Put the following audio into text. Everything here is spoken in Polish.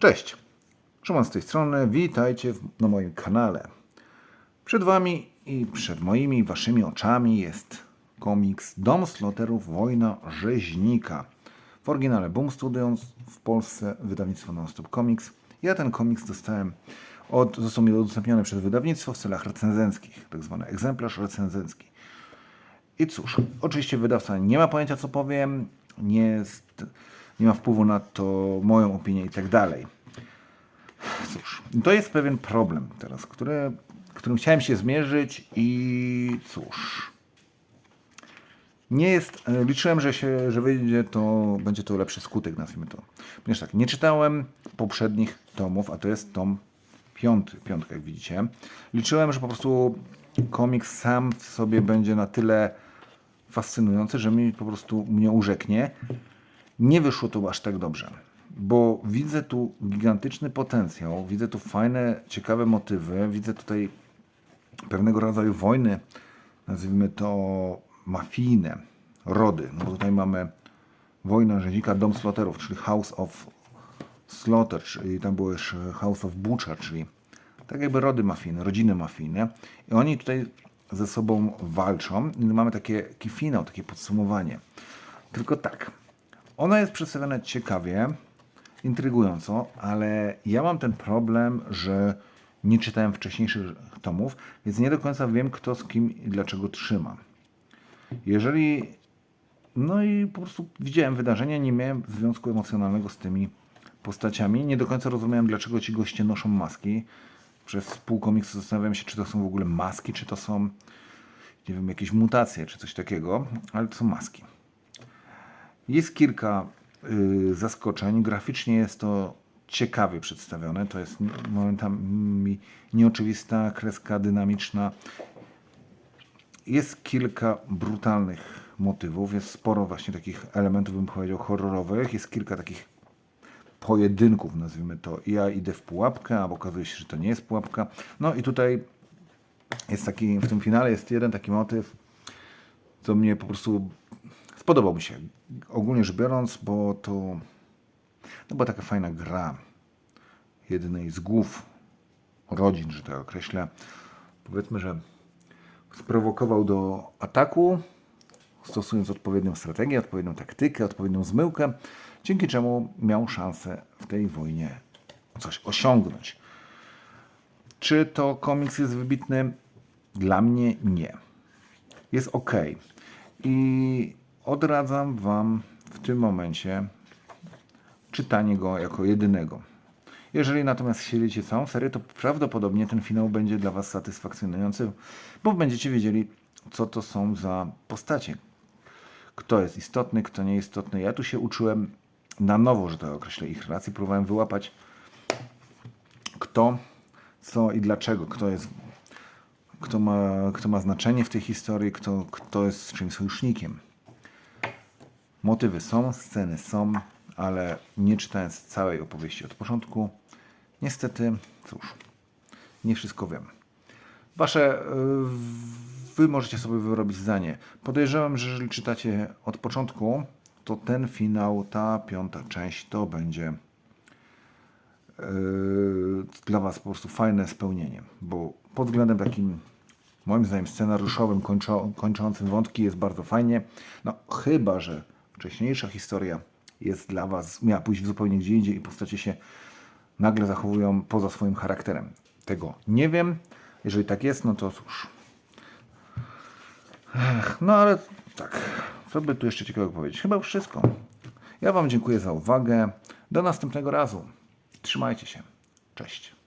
Cześć, Szymon z tej strony, witajcie na moim kanale. Przed Wami i przed moimi, Waszymi oczami jest komiks Dom Sloterów Wojna Rzeźnika. W oryginale Boom Studios, w Polsce wydawnictwo Nonstop Comics. Ja ten komiks dostałem od, został mi udostępniony przez wydawnictwo w celach recenzenckich, tak zwany egzemplarz recenzencki. I cóż, oczywiście wydawca nie ma pojęcia, co powiem, nie, jest, nie ma wpływu na to moją opinię i tak dalej. Cóż, to jest pewien problem teraz, który, którym chciałem się zmierzyć i cóż. Nie jest, e, liczyłem, że się, że wyjdzie to, będzie to lepszy skutek, nazwijmy to. Ponieważ tak, nie czytałem poprzednich tomów, a to jest tom piąty, piątka jak widzicie. Liczyłem, że po prostu komiks sam w sobie będzie na tyle fascynujący, że mi po prostu mnie urzeknie. Nie wyszło to aż tak dobrze, bo widzę tu gigantyczny potencjał, widzę tu fajne, ciekawe motywy, widzę tutaj pewnego rodzaju wojny, nazwijmy to mafijne, rody. No bo tutaj mamy wojnę rzeźnika, dom slaughterów, czyli House of Slaughter, czyli tam było jeszcze House of Butcher, czyli tak jakby rody mafijne, rodziny mafijne. I oni tutaj ze sobą walczą. I mamy takie, taki finał, takie podsumowanie. Tylko tak, ono jest przedstawione ciekawie, intrygująco, ale ja mam ten problem, że nie czytałem wcześniejszych tomów, więc nie do końca wiem, kto z kim i dlaczego trzyma. Jeżeli. No i po prostu widziałem wydarzenia, nie miałem związku emocjonalnego z tymi postaciami. Nie do końca rozumiałem, dlaczego ci goście noszą maski. Przez pół komiksu zastanawiałem się, czy to są w ogóle maski, czy to są, nie wiem, jakieś mutacje, czy coś takiego, ale to są maski. Jest kilka y, zaskoczeń. Graficznie jest to ciekawie przedstawione. To jest momentami nieoczywista kreska dynamiczna. Jest kilka brutalnych motywów, jest sporo właśnie takich elementów, bym powiedział, horrorowych. Jest kilka takich pojedynków, nazwijmy to. Ja idę w pułapkę, a okazuje się, że to nie jest pułapka. No i tutaj jest taki, w tym finale jest jeden taki motyw, co mnie po prostu spodobał mi się. Ogólnie rzecz biorąc, bo to no była taka fajna gra jednej z głów rodzin, że tak określę. Powiedzmy, że sprowokował do ataku, stosując odpowiednią strategię, odpowiednią taktykę, odpowiednią zmyłkę, dzięki czemu miał szansę w tej wojnie coś osiągnąć. Czy to komiks jest wybitny? Dla mnie nie. Jest ok. I odradzam Wam w tym momencie czytanie go jako jedynego. Jeżeli natomiast śledzicie całą serię, to prawdopodobnie ten finał będzie dla Was satysfakcjonujący, bo będziecie wiedzieli, co to są za postacie. Kto jest istotny, kto nieistotny. Ja tu się uczyłem na nowo, że tak określę ich relacje. Próbowałem wyłapać, kto, co i dlaczego. Kto jest, kto ma, kto ma znaczenie w tej historii, kto, kto jest czymś sojusznikiem. Motywy są, sceny są, ale nie czytając całej opowieści od początku, niestety, cóż, nie wszystko wiem. Wasze, y, wy możecie sobie wyrobić zdanie. Podejrzewam, że jeżeli czytacie od początku, to ten finał, ta piąta część, to będzie yy, dla Was po prostu fajne spełnienie, bo pod względem takim, moim zdaniem, scenariuszowym, kończo, kończącym wątki jest bardzo fajnie. No, chyba że wcześniejsza historia jest dla Was, miała pójść zupełnie gdzie indziej i postacie się nagle zachowują poza swoim charakterem. Tego nie wiem. Jeżeli tak jest, no to cóż. Ech, no ale tak, co by tu jeszcze ciekawego powiedzieć? Chyba wszystko. Ja Wam dziękuję za uwagę. Do następnego razu. Trzymajcie się. Cześć.